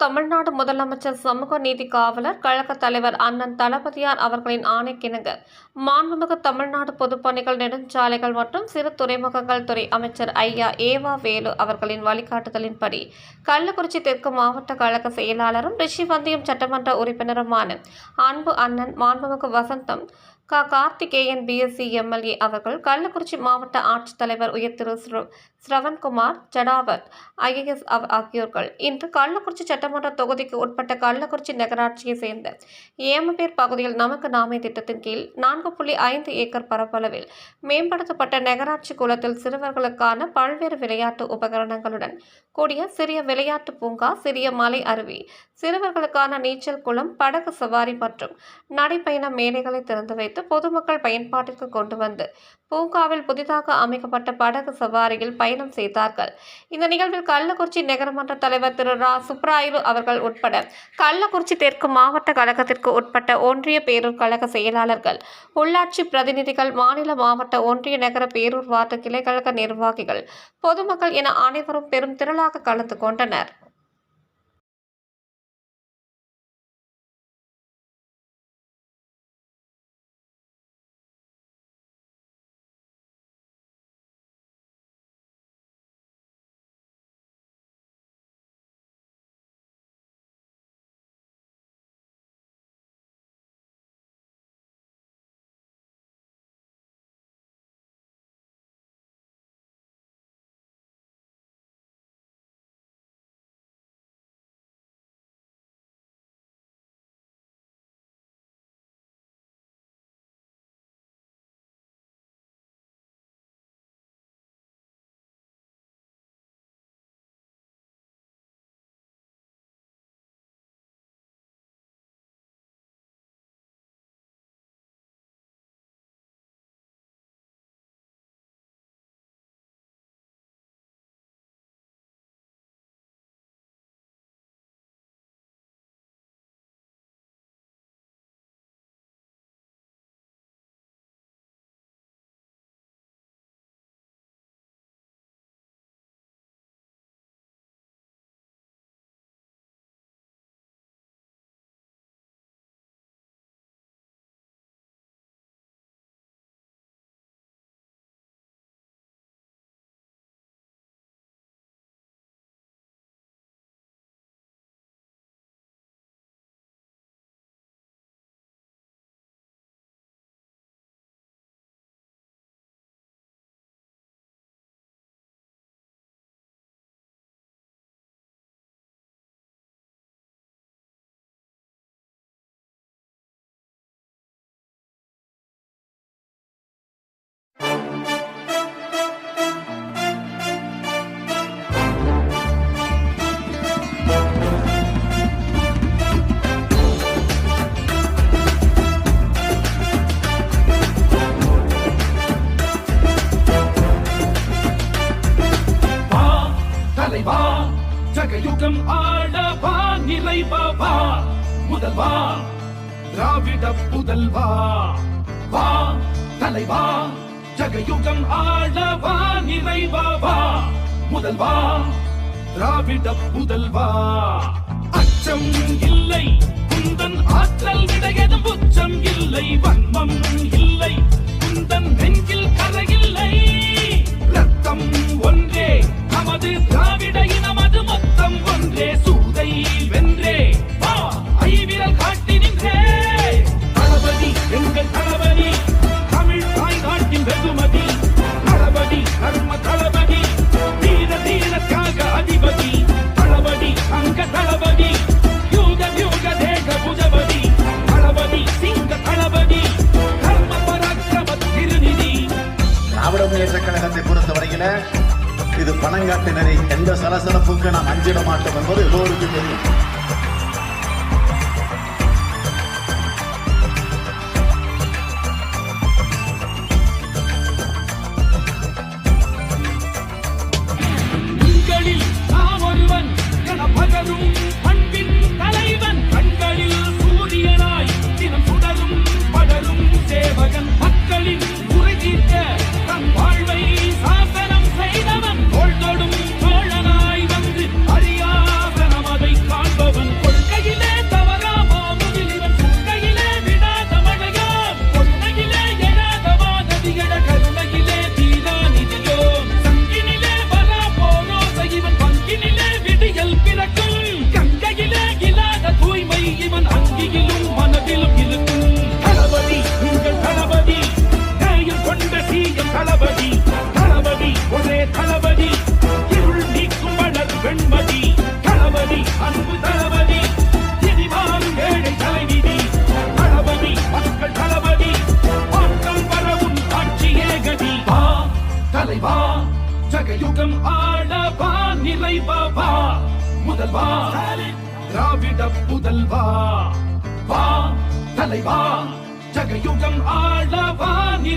தமிழ்நாடு முதலமைச்சர் சமூக நீதி காவலர் கழக தலைவர் அண்ணன் தளபதியார் அவர்களின் ஆணைக்கிணங்க மாண்புமிகு தமிழ்நாடு பொதுப்பணிகள் நெடுஞ்சாலைகள் மற்றும் சிறு துறைமுகங்கள் துறை அமைச்சர் ஐயா ஏவா வேலு அவர்களின் வழிகாட்டுதலின்படி கள்ளக்குறிச்சி தெற்கு மாவட்ட கழக செயலாளரும் ரிஷிவந்தியம் சட்டமன்ற உறுப்பினருமான அன்பு அண்ணன் மாண்புமிகு வசந்தம் க கார்த்திகேயன் பிஎஸ்சி எம்எல்ஏ அவர்கள் கள்ளக்குறிச்சி மாவட்ட ஆட்சித்தலைவர் உயர் திரு ஸ்ரவன்குமார் ஜடாவத் ஐஏஎஸ் ஆகியோர்கள். இன்று கள்ளக்குறிச்சி சட்டமன்ற தொகுதிக்கு உட்பட்ட கள்ளக்குறிச்சி நகராட்சியை சேர்ந்த ஏமபேர் பகுதியில் நமக்கு நாமே திட்டத்தின் கீழ் நான்கு புள்ளி ஐந்து ஏக்கர் பரப்பளவில் மேம்படுத்தப்பட்ட நகராட்சி குளத்தில் சிறுவர்களுக்கான பல்வேறு விளையாட்டு உபகரணங்களுடன் கூடிய சிறிய விளையாட்டு பூங்கா சிறிய மலை அருவி சிறுவர்களுக்கான நீச்சல் குளம் படகு சவாரி மற்றும் நடைப்பயண மேடைகளை திறந்து வைத்து பொதுமக்கள் பயன்பாட்டிற்கு கொண்டு வந்து பூங்காவில் புதிதாக அமைக்கப்பட்ட படகு சவாரியில் பயணம் செய்தார்கள். இந்த நிகழ்வில் கள்ளக்குறிச்சி நகரமன்ற தலைவர் திரு ரா. சுப்ராயு அவர்கள் உட்பட கள்ளக்குறிச்சி தெற்கு மாவட்ட கழகத்திற்கு உட்பட்ட ஒன்றிய பேரூர் கழக செயலாளர்கள் உள்ளாட்சி பிரதிநிதிகள் மாநில மாவட்ட ஒன்றிய நகர பேரூர் வார்டு கிளைக்கழக நிர்வாகிகள் பொதுமக்கள் என அனைவரும் பெரும் திரளாக கலந்து கொண்டனர். தலைவா ஜகயுகம் ஆடவா நிறைவா முதல்வா திராவிட புதல்வா வா. தலைவா ஜகயுகம் ஆடவா நிறைவா முதல்வா திராவிட புதல்வா அச்சம் இல்லை குந்தன் ஆற்றல் விட எதும் திராவிட முன்னேற்ற கழகத்தை பொறுத்தவரையில இது பணங்காட்டினரை எந்த சலசலப்புக்கு நாம் அஞ்சிட மாட்டோம் என்பது எல்லோருக்கும் தெரியும். ஜகயுகம் ஆளவா நிறைவா முதல்வா திராவிட புதல்வா வா தலைவா ஜகயுகம் ஆளவா நிறை